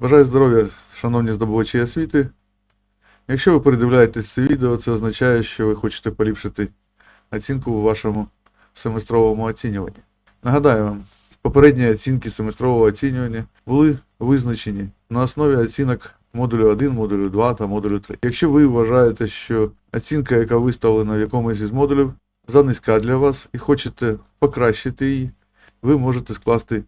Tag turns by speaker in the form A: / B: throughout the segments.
A: Бажаю здоров'я, шановні здобувачі освіти. Якщо ви передивляєтесь це відео, це означає, що ви хочете поліпшити оцінку у вашому семестровому оцінюванні. Нагадаю вам, попередні оцінки семестрового оцінювання були визначені на основі оцінок модулю 1, модулю 2 та модулю 3. Якщо ви вважаєте, що оцінка, яка виставлена в якомусь із модулів, занизька для вас і хочете покращити її, ви можете скласти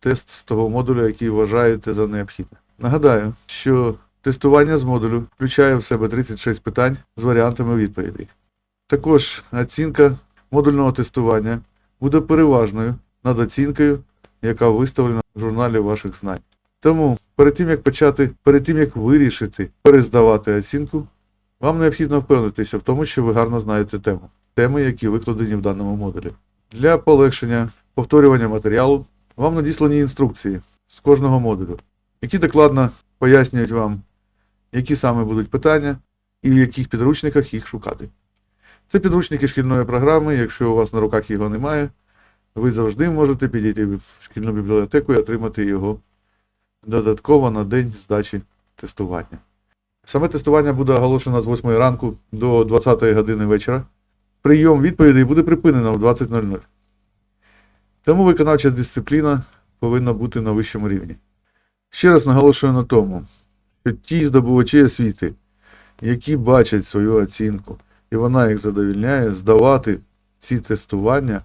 A: тест з того модулю, який вважаєте за необхідне. Нагадаю, що тестування з модулю включає в себе 36 питань з варіантами відповідей. Також оцінка модульного тестування буде переважною над оцінкою, яка виставлена в журналі ваших знань. Тому перед тим як почати, перед тим як вирішити перездавати оцінку, вам необхідно впевнитися в тому, що ви гарно знаєте тему, теми, які викладені в даному модулі. Для полегшення повторювання матеріалу вам надіслані інструкції з кожного модулю, які докладно пояснюють вам, які саме будуть питання і в яких підручниках їх шукати. Це підручники шкільної програми, якщо у вас на руках його немає, ви завжди можете підійти в шкільну бібліотеку і отримати його додатково на день здачі тестування. Саме тестування буде оголошено з 8 ранку до 20 години вечора. Прийом відповідей буде припинено в 20.00. Тому виконавча дисципліна повинна бути на вищому рівні. Ще раз наголошую на тому, що ті здобувачі освіти, які бачать свою оцінку, і вона їх задовільняє, здавати ці тестування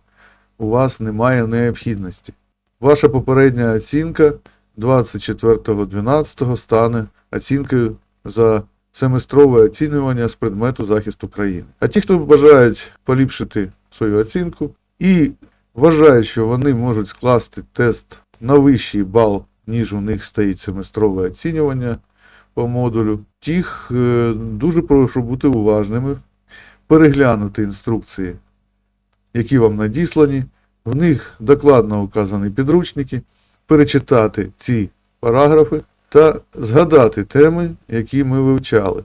A: у вас немає необхідності. Ваша попередня оцінка 24.12 стане оцінкою за семестрове оцінювання з предмету захисту країни. А ті, хто бажають поліпшити свою оцінку і вважають, що вони можуть скласти тест на вищий бал, ніж у них стоїть семестрове оцінювання по модулю, тих е, дуже прошу бути уважними, переглянути інструкції, які вам надіслані, в них докладно указані підручники, перечитати ці параграфи та згадати теми, які ми вивчали.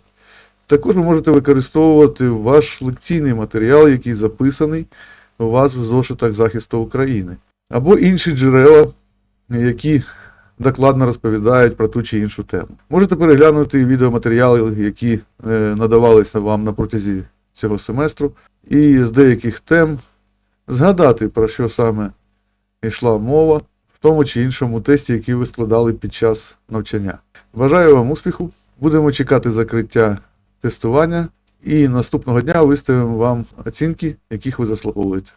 A: Також ви можете використовувати ваш лекційний матеріал, який записаний у вас в зошитах захисту України, або інші джерела, які докладно розповідають про ту чи іншу тему. Можете переглянути відеоматеріали, які е, надавалися вам на протязі цього семестру, і з деяких тем згадати, про що саме йшла мова в тому чи іншому тесті, який ви складали під час навчання. Бажаю вам успіху! Будемо чекати закриття тестування і наступного дня виставимо вам оцінки, яких ви заслуговуєте.